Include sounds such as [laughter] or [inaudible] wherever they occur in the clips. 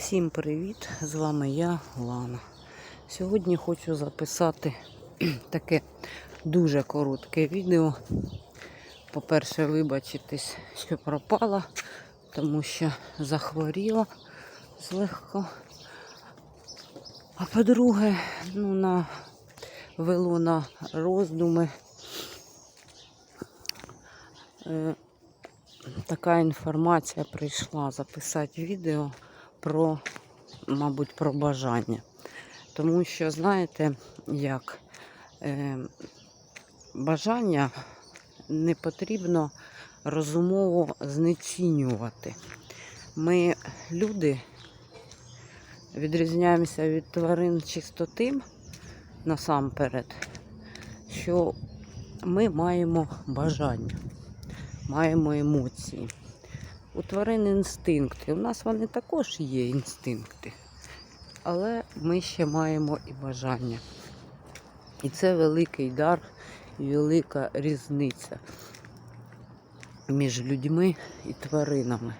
Всім привіт! З вами я, Лана. Сьогодні хочу записати [clears throat] таке дуже коротке відео. По-перше, вибачитись, що пропала, тому що захворіла злегка. А по-друге, ну, на вело на роздуми. Е, така інформація прийшла записати відео про, мабуть, про бажання. Тому що, знаєте, як е, бажання не потрібно розумово знецінювати. Ми, люди, відрізняємося від тварин чисто тим, насамперед, що ми маємо бажання, маємо емоції. У тварин інстинкти. У нас вони також є інстинкти. Але ми ще маємо і бажання. І це великий дар і велика різниця між людьми і тваринами.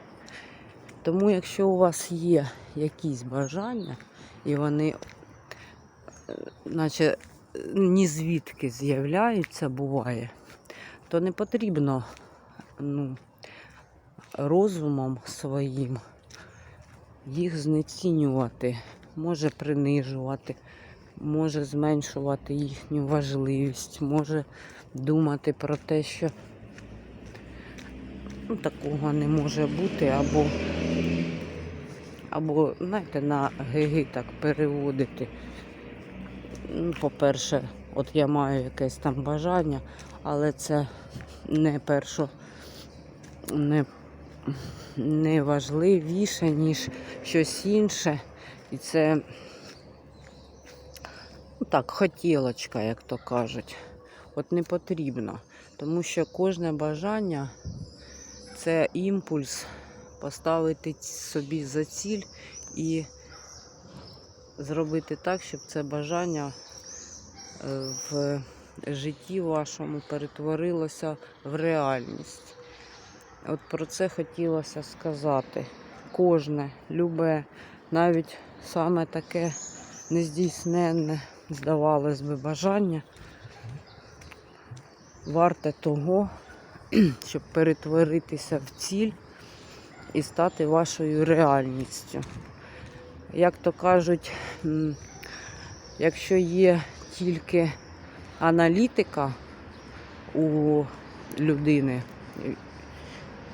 Тому, якщо у вас є якісь бажання, і вони, е, наче ні звідки з'являються, буває, то не потрібно ну, розумом своїм їх знецінювати, може принижувати, може зменшувати їхню важливість, може думати про те, що ну, такого не може бути, або, або знаєте, на гиги так переводити. Ну, По-перше, от я маю якесь там бажання, але це не перше, не не важливіше, ніж щось інше. І це ну, так, хотілочка, як то кажуть. От не потрібно. Тому що кожне бажання це імпульс поставити собі за ціль і зробити так, щоб це бажання е, в житті вашому перетворилося в реальність. От про це хотілося сказати. Кожне, любе, навіть саме таке нездійсненне, здавалось би, бажання, варте того, [clears throat] щоб перетворитися в ціль і стати вашою реальністю. Як то кажуть, якщо є тільки аналітика у людини,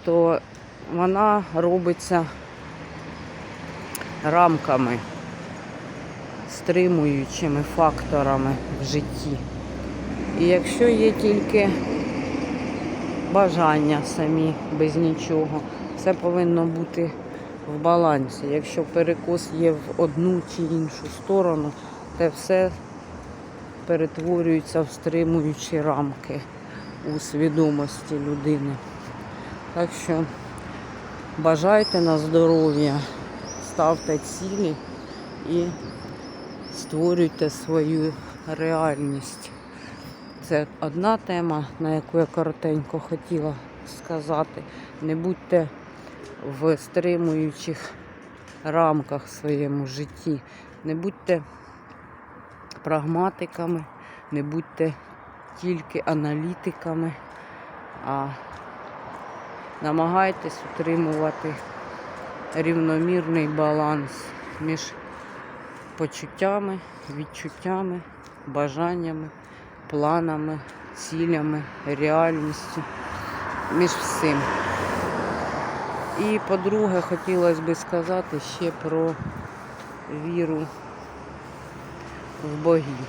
то вона робиться рамками, стримуючими факторами в житті. І якщо є тільки бажання самі без нічого, все повинно бути в балансі. Якщо перекос є в одну чи іншу сторону, те все перетворюється в стримуючі рамки у свідомості людини. Так що бажайте на здоров'я, ставте цілі і створюйте свою реальність. Це одна тема, на яку я коротенько хотіла сказати. Не будьте в стримуючих рамках в своєму житті. Не будьте прагматиками, не будьте тільки аналітиками, а намагайтесь утримувати рівномірний баланс між почуттями, відчуттями, бажаннями, планами, цілями, реальністю, між всім. І, по-друге, хотілося би сказати ще про віру в богів.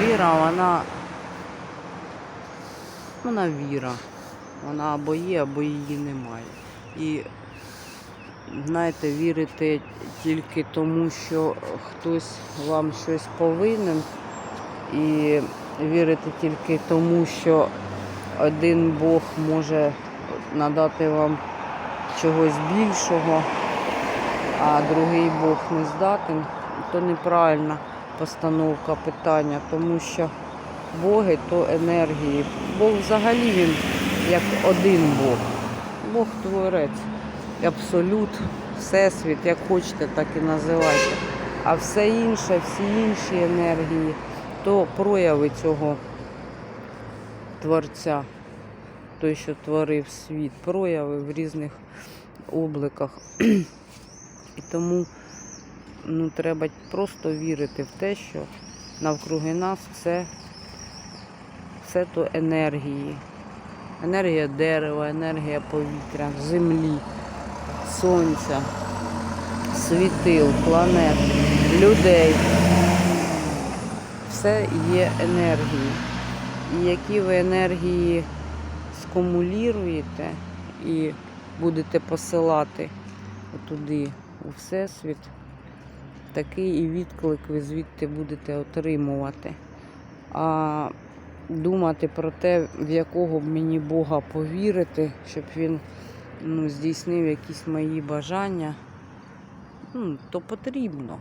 Віра, вона вона віра. Вона або є, або її немає. І знаєте, вірити тільки тому, що хтось вам щось повинен, і вірити тільки тому, що один Бог може надати вам чогось більшого, а другий Бог не здатен, то неправильна постановка питання, тому що Боги то енергії. Бог взагалі він як один Бог. Бог творець. абсолют, всесвіт, як хочете, так і називайте. А все інше, всі інші енергії, то прояви цього творця, той, що творив світ, прояви в різних обликах. [clears throat] І тому ну, треба просто вірити в те, що навкруги нас все, все то енергії. Енергія дерева, енергія повітря, землі, сонця, світил, планет, людей. Все є енергії. І які ви енергії скумулюєте і будете посилати туди у Всесвіт, такий і відклик ви звідти будете отримувати. А думати про те, в якого б мені Бога повірити, щоб він ну, здійснив якісь мої бажання, ну, то потрібно.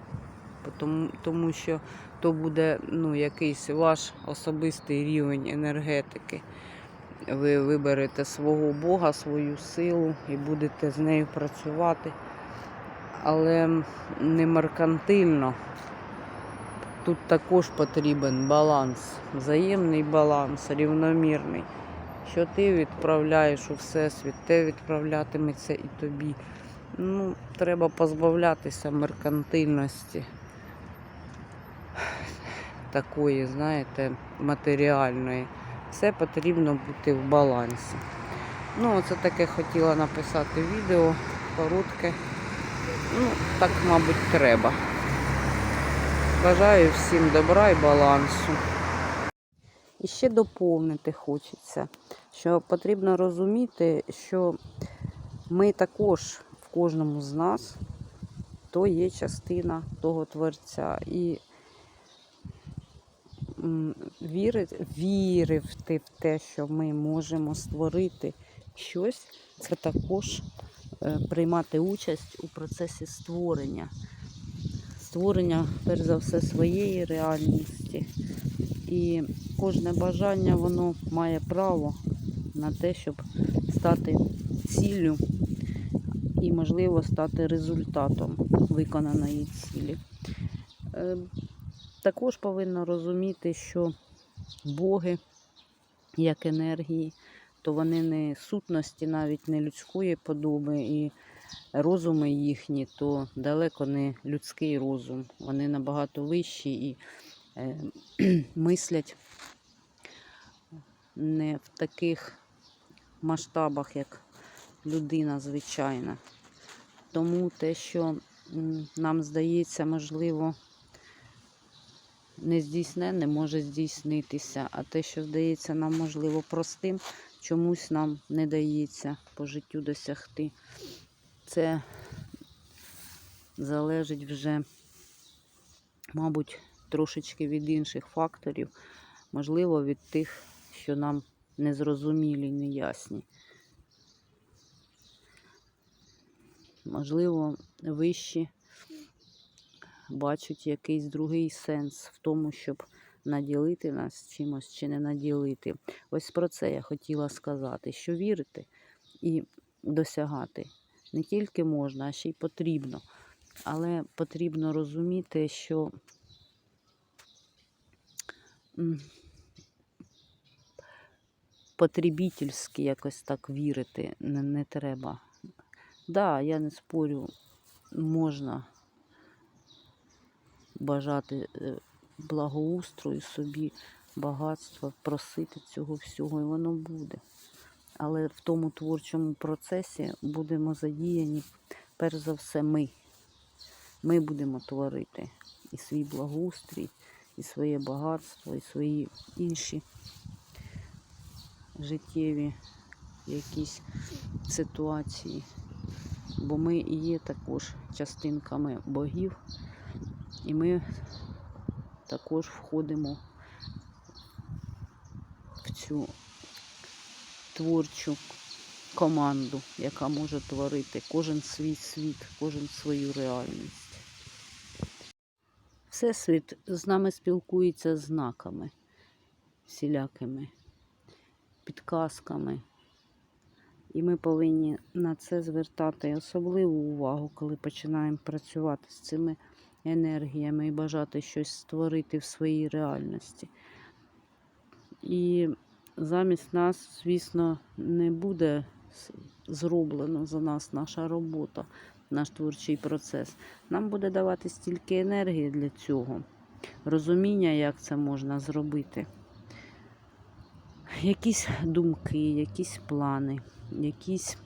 Тому, тому що то буде ну, якийсь ваш особистий рівень енергетики. Ви виберете свого Бога, свою силу і будете з нею працювати. Але не меркантильно. Тут також потрібен баланс, взаємний баланс, рівномірний. Що ти відправляєш у всесвіт, те відправлятиметься і тобі. Ну, треба позбавлятися меркантильності такої, знаєте, матеріальної. Все потрібно бути в балансі. Ну, оце таке хотіла написати відео, коротке. Ну, так, мабуть, треба. Бажаю всім добра і балансу. І ще доповнити хочеться, що потрібно розуміти, що ми також в кожному з нас то є частина того творця. І вірити, вірити в те, що ми можемо створити щось, це також е, приймати участь у процесі створення. Створення, перш за все, своєї реальності. І кожне бажання воно має право на те, щоб стати ціллю і, можливо, стати результатом виконаної цілі. Е, Також повинно розуміти, що боги, як енергії, то вони не сутності, навіть не людської подоби, і розуми їхні, то далеко не людський розум. Вони набагато вищі і е, [clears throat] мислять не в таких масштабах, як людина звичайна. Тому те, що нам здається, можливо, не здійсненне може здійснитися, а те, що здається нам, можливо, простим, чомусь нам не дається по життю досягти. Це залежить вже, мабуть, трошечки від інших факторів, можливо, від тих, що нам незрозумілі, неясні. Можливо, вищі бачать якийсь другий сенс в тому, щоб наділити нас чимось чи не наділити. Ось про це я хотіла сказати, що вірити і досягати не тільки можна, а ще й потрібно. Але потрібно розуміти, що потребітельськи якось так вірити не, не треба. Да, я не спорю, можна бажати е, благоустрою собі, багатства, просити цього всього, і воно буде. Але в тому творчому процесі будемо задіяні, перш за все, ми. Ми будемо творити і свій благоустрій, і своє багатство, і свої інші життєві якісь ситуації. Бо ми і є також частинками богів, і ми також входимо в цю творчу команду, яка може творити кожен свій світ, кожен свою реальність. Всесвіт з нами спілкується знаками всілякими, підказками, І ми повинні на це звертати особливу увагу, коли починаємо працювати з цими енергіями і бажати щось створити в своїй реальності. І замість нас, звісно, не буде зроблено за нас наша робота, наш творчий процес. Нам буде давати стільки енергії для цього, розуміння, як це можна зробити. Якісь думки, якісь плани, якісь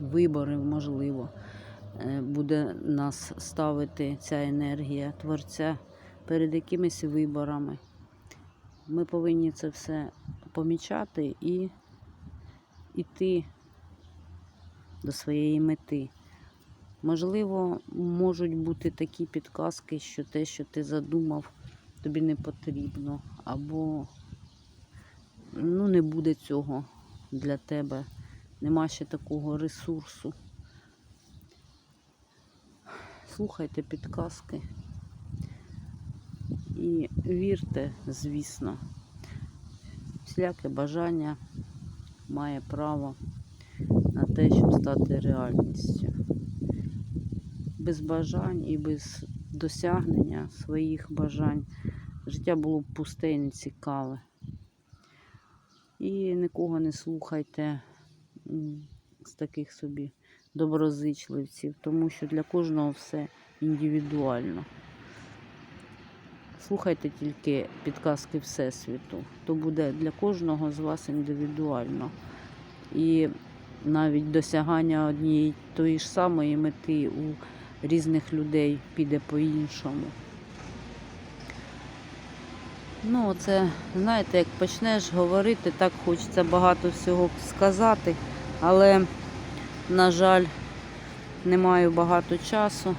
вибори, можливо, е, буде нас ставити ця енергія творця перед якимись виборами. Ми повинні це все помічати і йти до своєї мети. Можливо, можуть бути такі підказки, що те, що ти задумав, тобі не потрібно, або ну, не буде цього для тебе. Нема ще такого ресурсу. Слухайте підказки і вірте, звісно, всіляке бажання має право на те, щоб стати реальністю. Без бажань і без досягнення своїх бажань життя було б пусте і нецікаве. І нікого не слухайте з таких собі доброзичливців, тому що для кожного все індивідуально. Слухайте тільки підказки Всесвіту, то буде для кожного з вас індивідуально. І навіть досягання однієї тої ж самої мети у різних людей піде по-іншому. Ну, це, знаєте, як почнеш говорити, так хочеться багато всього сказати, але, на жаль, не маю багато часу.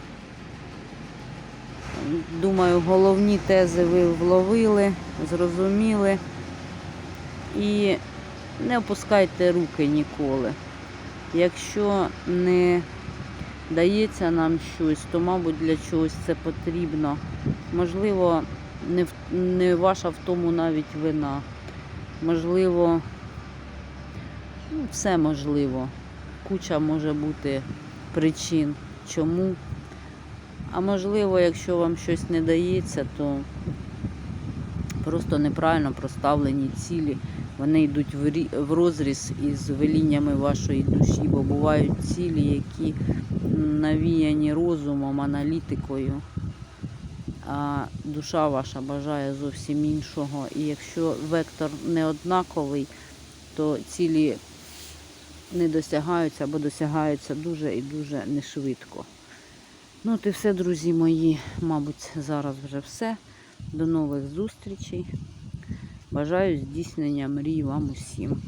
Думаю, головні тези ви вловили, зрозуміли. І не опускайте руки ніколи. Якщо не дається нам щось, то, мабуть, для чогось це потрібно. Можливо, не, не ваша в тому навіть вина. Можливо, ну, все можливо. Куча може бути причин, чому. А можливо, якщо вам щось не дається, то просто неправильно проставлені цілі. Вони йдуть в рі- в розріз із веліннями вашої душі, бо бувають цілі, які навіяні розумом, аналітикою, а душа ваша бажає зовсім іншого. І якщо вектор не однаковий, то цілі не досягаються або досягаються дуже і дуже нешвидко. Ну, от і все, друзі мої, мабуть, зараз вже все. До нових зустрічей. Бажаю здійснення мрій вам усім.